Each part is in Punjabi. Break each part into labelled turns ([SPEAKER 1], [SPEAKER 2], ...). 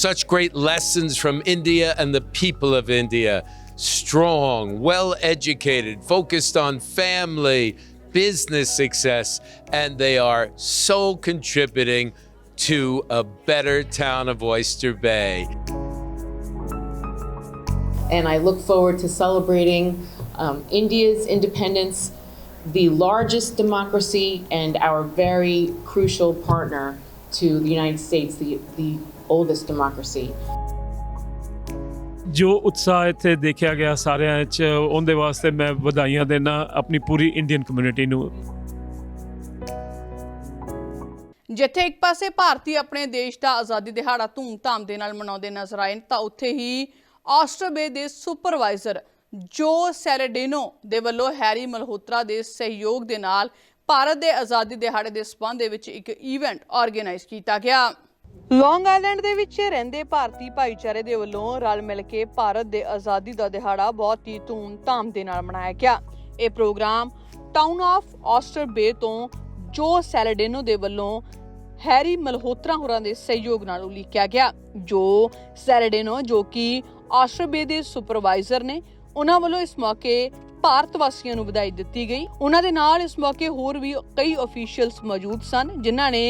[SPEAKER 1] such great lessons from India and the people of India. Strong, well educated, focused on family, business success, and they are so contributing to a better town of Oyster Bay.
[SPEAKER 2] And I look forward to celebrating um, India's independence, the largest democracy, and our very crucial partner to the United States, the, the oldest democracy.
[SPEAKER 3] ਜੋ ਉਤਸ਼ਾਹ ਇੱਥੇ ਦੇਖਿਆ ਗਿਆ ਸਾਰਿਆਂ ਵਿੱਚ ਉਹਦੇ ਵਾਸਤੇ ਮੈਂ ਵਧਾਈਆਂ ਦੇਣਾ ਆਪਣੀ ਪੂਰੀ ਇੰਡੀਅਨ ਕਮਿਊਨਿਟੀ ਨੂੰ
[SPEAKER 4] ਜਿੱਥੇ ਇੱਕ ਪਾਸੇ ਭਾਰਤੀ ਆਪਣੇ ਦੇਸ਼ ਦਾ ਆਜ਼ਾਦੀ ਦਿਹਾੜਾ ਧੂਮ-ਧਾਮ ਦੇ ਨਾਲ ਮਨਾਉਂਦੇ ਨਜ਼ਰ ਆਏ ਤਾਂ ਉੱਥੇ ਹੀ ਆਸਟਰਬੇ ਦੇ ਸੁਪਰਵਾਈਜ਼ਰ ਜੋ ਸੈਰੇਡੇਨੋ ਦੇ ਵੱਲੋਂ ਹੈਰੀ ਮਲਹੋਤਰਾ ਦੇ ਸਹਿਯੋਗ ਦੇ ਨਾਲ ਭਾਰਤ ਦੇ ਆਜ਼ਾਦੀ ਦਿਹਾੜੇ ਦੇ ਸਬੰਧ ਦੇ ਵਿੱਚ ਇੱਕ ਇਵੈਂਟ ਆਰਗੇਨਾਈਜ਼ ਕੀਤਾ ਗਿਆ ਲੌਂਗ ਆਈਲੈਂਡ ਦੇ ਵਿੱਚ ਰਹਿੰਦੇ ਭਾਰਤੀ ਭਾਈਚਾਰੇ ਦੇ ਵੱਲੋਂ ਰਲ ਮਿਲ ਕੇ ਭਾਰਤ ਦੇ ਆਜ਼ਾਦੀ ਦਾ ਦਿਹਾੜਾ ਬਹੁਤ ਹੀ ਧੂਮ-ਧਾਮ ਦੇ ਨਾਲ ਮਨਾਇਆ ਗਿਆ ਇਹ programme town of Oyster Bay ਤੋਂ ਜੋ ਸੈਲਡੇਨੋ ਦੇ ਵੱਲੋਂ ਹੈਰੀ ਮਲਹੋਤਰਾ ਹੋਰਾਂ ਦੇ ਸਹਿਯੋਗ ਨਾਲ ਉਲੀਕਿਆ ਗਿਆ ਜੋ ਸੈਲਡੇਨੋ ਜੋ ਕਿ ਆਸਟਰ ਬੇ ਦੇ ਸੁਪਰਵਾਈਜ਼ਰ ਨੇ ਉਹਨਾਂ ਵੱਲੋਂ ਇਸ ਮੌਕੇ ਭਾਰਤ ਵਾਸੀਆਂ ਨੂੰ ਵਧਾਈ ਦਿੱਤੀ ਗਈ ਉਹਨਾਂ ਦੇ ਨਾਲ ਇਸ ਮੌਕੇ ਹੋਰ ਵੀ ਕਈ ਅਫੀਸ਼ੀਅਲਸ ਮੌਜੂਦ ਸਨ ਜਿਨ੍ਹਾਂ ਨੇ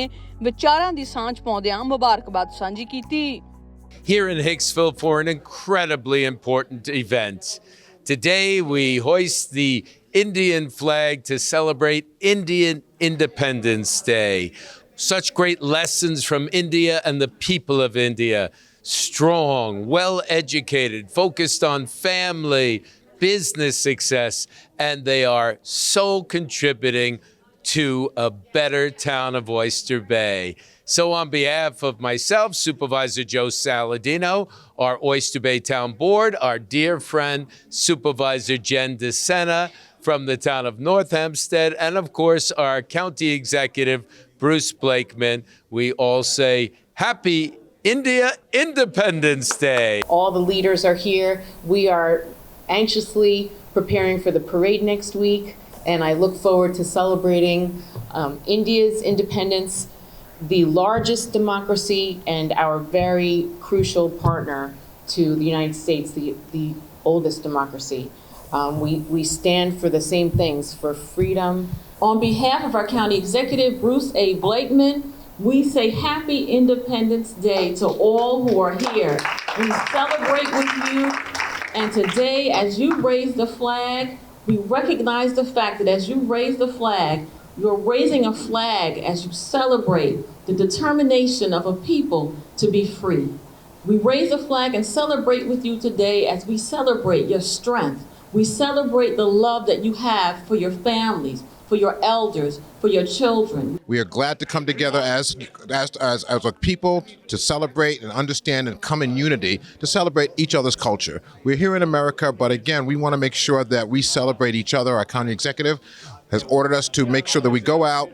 [SPEAKER 4] ਵਿਚਾਰਾਂ ਦੀ ਸਾਂਝ ਪਾਉਂਦਿਆਂ ਮੁਬਾਰਕਬਾਦ ਸਾਂਝੀ ਕੀਤੀ
[SPEAKER 1] Here in Hicksville for an incredibly important event. Today we hoist the Indian flag to celebrate Indian Independence Day. Such great lessons from India and the people of India strong, well educated, focused on family, business success, and they are so contributing to a better town of Oyster Bay. So, on behalf of myself, Supervisor Joe Saladino, our Oyster Bay Town Board, our dear friend, Supervisor Jen DeSena from the town of North Hempstead, and of course, our County Executive, Bruce Blakeman, we all say happy India Independence Day.
[SPEAKER 2] All the leaders are here. We are anxiously preparing for the parade next week, and I look forward to celebrating um, India's independence, the largest democracy, and our very crucial partner to the United States, the, the oldest democracy. Um, we, we stand for the same things for freedom. On behalf of our county executive, Bruce A. Blakeman, we say happy Independence Day to all who are here. We celebrate with you. And today, as you raise the flag, we recognize the fact that as you raise the flag, you're raising a flag as you celebrate the determination of a people to be free. We raise a flag and celebrate with you today as we celebrate your strength. We celebrate the love that you have for your families, for your elders, for your children.
[SPEAKER 5] We are glad to come together as, as, as, as a people to celebrate and understand and come in unity to celebrate each other's culture. We're here in America, but again, we want to make sure that we celebrate each other. Our county executive has ordered us to make sure that we go out,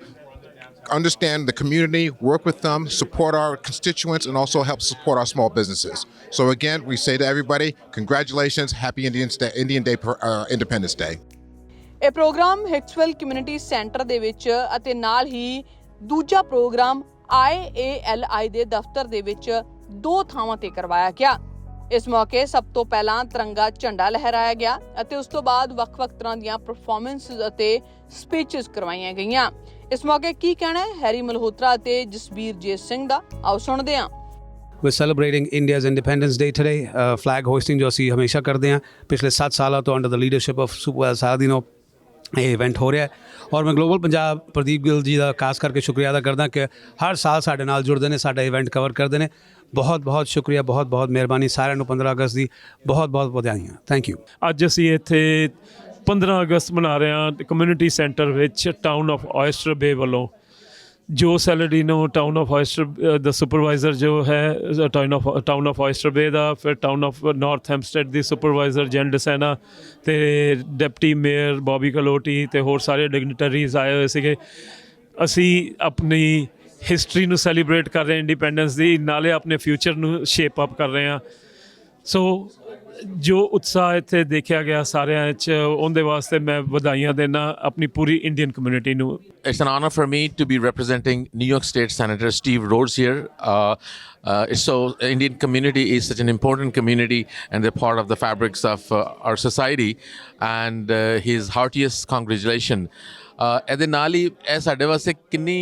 [SPEAKER 5] understand the community, work with them, support our constituents, and also help support our small businesses. So again, we say to everybody, congratulations, happy Indian, Indian Day, uh, Independence Day.
[SPEAKER 4] ਇਹ ਪ੍ਰੋਗਰਾਮ ਹਿਕਸਵੈਲ ਕਮਿਊਨਿਟੀ ਸੈਂਟਰ ਦੇ ਵਿੱਚ ਅਤੇ ਨਾਲ ਹੀ ਦੂਜਾ ਪ੍ਰੋਗਰਾਮ IALI ਦੇ ਦਫ਼ਤਰ ਦੇ ਵਿੱਚ ਦੋ ਥਾਵਾਂ ਤੇ ਕਰਵਾਇਆ ਗਿਆ ਇਸ ਮੌਕੇ ਸਭ ਤੋਂ ਪਹਿਲਾਂ ਤਿਰੰਗਾ ਝੰਡਾ ਲਹਿਰਾਇਆ ਗਿਆ ਅਤੇ ਉਸ ਤੋਂ ਬਾਅਦ ਵੱਖ-ਵੱਖ ਤਰ੍ਹਾਂ ਦੀਆਂ ਪਰਫਾਰਮੈਂਸਸ ਅਤੇ ਸਪੀਚਸ ਕਰਵਾਈਆਂ ਗਈਆਂ ਇਸ ਮੌਕੇ ਕੀ ਕਹਿਣਾ ਹੈ ਹੈਰੀ ਮਲਹੋਤਰਾ ਅਤੇ ਜਸਬੀਰ ਜੀਤ ਸਿੰਘ ਦਾ ਆਓ ਸੁਣਦੇ ਹਾਂ
[SPEAKER 6] we celebrating India's Independence Day today flag hosting ਜੋ ਸੀ ਹਮੇਸ਼ਾ ਕਰਦੇ ਹਾਂ ਪਿਛਲੇ 7 ਸਾਲਾਂ ਤੋਂ under the leadership of super Saladino ਇਹ ਇਵੈਂਟ ਹੋ ਰਿਹਾ ਔਰ ਮੈਂ ਗਲੋਬਲ ਪੰਜਾਬ ਪ੍ਰਦੀਪ ਗਿੱਲ ਜੀ ਦਾ ਖਾਸ ਕਰਕੇ ਸ਼ੁਕਰੀਆ ਅਦਾ ਕਰਦਾ ਕਿ ਹਰ ਸਾਲ ਸਾਡੇ ਨਾਲ ਜੁੜਦੇ ਨੇ ਸਾਡਾ ਇਵੈਂਟ ਕਵਰ ਕਰਦੇ ਨੇ ਬਹੁਤ ਬਹੁਤ ਸ਼ੁਕਰੀਆ ਬਹੁਤ ਬਹੁਤ ਮਿਹਰਬਾਨੀ ਸਾਰਿਆਂ ਨੂੰ 15 ਅਗਸਤ ਦੀ ਬਹੁਤ ਬਹੁਤ ਵਧਾਈਆਂ ਥੈਂਕ ਯੂ
[SPEAKER 7] ਅੱਜ ਅਸੀਂ ਇੱਥੇ 15 ਅਗਸਤ ਮਨਾ ਰਹੇ ਹਾਂ ਕਮਿਊਨਿਟੀ ਸੈਂਟਰ ਵਿੱਚ ਟਾਊਨ ਆਫ ਆਇਸਟਰ ਬੇ ਵੱਲੋਂ ਜੋ ਸੈਲਰੀਨੋ ਟਾਊਨ ਆਫ ਆਇਸਟਰ ਦਾ ਸੁਪਰਵਾਈਜ਼ਰ ਜੋ ਹੈ town of town of Oyster Bay ਦਾ ਫਿਰ ਟਾਊਨ ਆਫ ਨਾਰਥ ਹੈਮਸਟੈਡ ਦੀ ਸੁਪਰਵਾਈਜ਼ਰ ਜੈਨ ਡਸੈਨਾ ਤੇ ਡਿਪਟੀ ਮੇਅਰ ਬੌਬੀ ਕਲੋਟੀ ਤੇ ਹੋਰ ਸਾਰੇ ਡਿਗਨਿਟਰੀਜ਼ ਆਏ ਹੋਏ ਸੀਗੇ ਅਸੀਂ ਆਪਣੀ ਹਿਸਟਰੀ ਨੂੰ ਸੈਲੀਬ੍ਰੇਟ ਕਰ ਰਹੇ ਹਾਂ ਇੰਡੀਪੈਂਡੈਂਸ ਦੀ ਨਾਲੇ ਆਪਣੇ ਫਿਊਚਰ ਨੂੰ ਸ਼ੇਪ ਅਪ ਕਰ ਰਹੇ ਹਾਂ ਸੋ ਜੋ ਉਤਸ਼ਾਹ ਇੱਥੇ ਦੇਖਿਆ ਗਿਆ ਸਾਰਿਆਂ 'ਚ ਉਹਦੇ ਵਾਸਤੇ ਮੈਂ ਵਧਾਈਆਂ ਦੇਣਾ ਆਪਣੀ ਪੂਰੀ ਇੰਡੀਅਨ ਕਮਿਊਨਿਟੀ ਨੂੰ
[SPEAKER 8] It's an honor for me to be representing New York State Senator Steve Rhodes here. Uh, uh, so Indian community is such an important community and they're part of the fabrics of uh, our society and uh, his heartiest congratulations. ਇਹਦੇ ਨਾਲ ਹੀ ਇਹ ਸਾਡੇ ਵਾਸਤੇ ਕਿੰਨੀ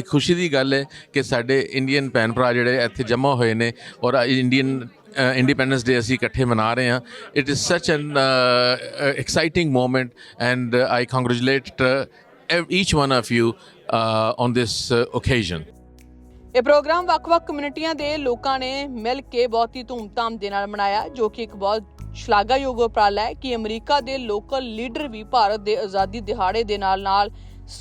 [SPEAKER 8] ਇੱਕ ਖੁਸ਼ੀ ਦੀ ਗੱਲ ਹੈ ਕਿ ਸਾਡੇ ਇੰਡੀਅਨ ਭੈਣ ਭਰਾ ਜਿਹੜੇ ਇੱਥੇ ਜਮ੍ਹਾਂ ਹੋਏ ਨੇ ਔਰ ਇੰਡੀਅਨ ਇੰਡੀਪੈਂਡੈਂਸ ਡੇ ਅਸੀਂ ਇਕੱਠੇ ਮਨਾ ਰਹੇ ਹਾਂ it is such an exciting moment and I congratulate each one of you on this occasion
[SPEAKER 4] ਇਹ ਪ੍ਰੋਗਰਾਮ ਵੱਖ-ਵੱਖ ਕਮਿਊਨਿਟੀਆਂ ਦੇ ਲੋਕਾਂ ਨੇ ਮਿਲ ਕੇ ਬਹੁਤ ਹੀ ਧੂਮ-ਧਾਮ ਦੇ ਨਾਲ ਮਨਾਇਆ ਜੋ ਕਿ ਇੱਕ ਬਹੁਤ ਸ਼ਲਾਘਾਯੋਗ ਉਪਰਾਲਾ ਹੈ ਕਿ ਅਮਰੀਕਾ ਦੇ ਲੋਕਲ ਲੀਡਰ ਵੀ ਭਾਰਤ ਦੇ ਆਜ਼ਾਦੀ ਦਿਹਾੜੇ ਦੇ ਨਾਲ-ਨਾਲ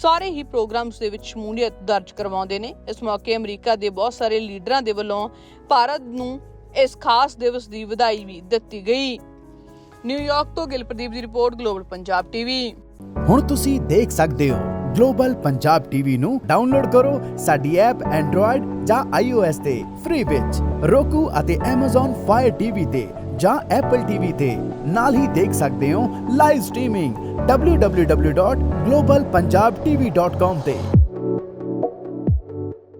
[SPEAKER 4] ਸਾਰੇ ਹੀ ਪ੍ਰੋਗਰਾਮਸ ਦੇ ਵਿੱਚ ਸ਼ਮੂਲੀਅਤ ਦਰਜ ਕਰਵਾਉਂਦੇ ਨੇ ਇਸ ਮੌਕੇ ਅਮਰੀਕਾ ਦੇ ਬਹੁਤ ਸਾਰੇ ਲੀਡਰਾਂ ਦੇ ਵੱਲੋਂ ਭਾਰਤ ਨੂੰ ਇਸ ਖਾਸ ਦਿਵਸ ਦੀ ਵਧਾਈ ਵੀ ਦਿੱਤੀ ਗਈ ਨਿਊਯਾਰਕ ਤੋਂ ਗਿਲਪ੍ਰਦੀਪ ਦੀ ਰਿਪੋਰਟ ਗਲੋਬਲ ਪੰਜਾਬ ਟੀਵੀ
[SPEAKER 9] ਹੁਣ ਤੁਸੀਂ ਦੇਖ ਸਕਦੇ ਹੋ ਗਲੋਬਲ ਪੰਜਾਬ ਟੀਵੀ ਨੂੰ ਡਾਊਨਲੋਡ ਕਰੋ ਸਾਡੀ ਐਪ ਐਂਡਰੋਇਡ ਜਾਂ ਆਈਓਐਸ ਤੇ ਫ੍ਰੀ ਵਿੱਚ ਰੋਕੂ ਅਤੇ ਐਮਾਜ਼ਾਨ ਫਾਇਰ ਟੀਵੀ ਤੇ ਜਾਂ ਐਪਲ ਟੀਵੀ ਤੇ ਨਾਲ ਹੀ ਦੇਖ ਸਕਦੇ ਹੋ ਲਾਈਵ ਸਟ੍ਰੀਮਿੰਗ www.globalpunjabtv.com ਤੇ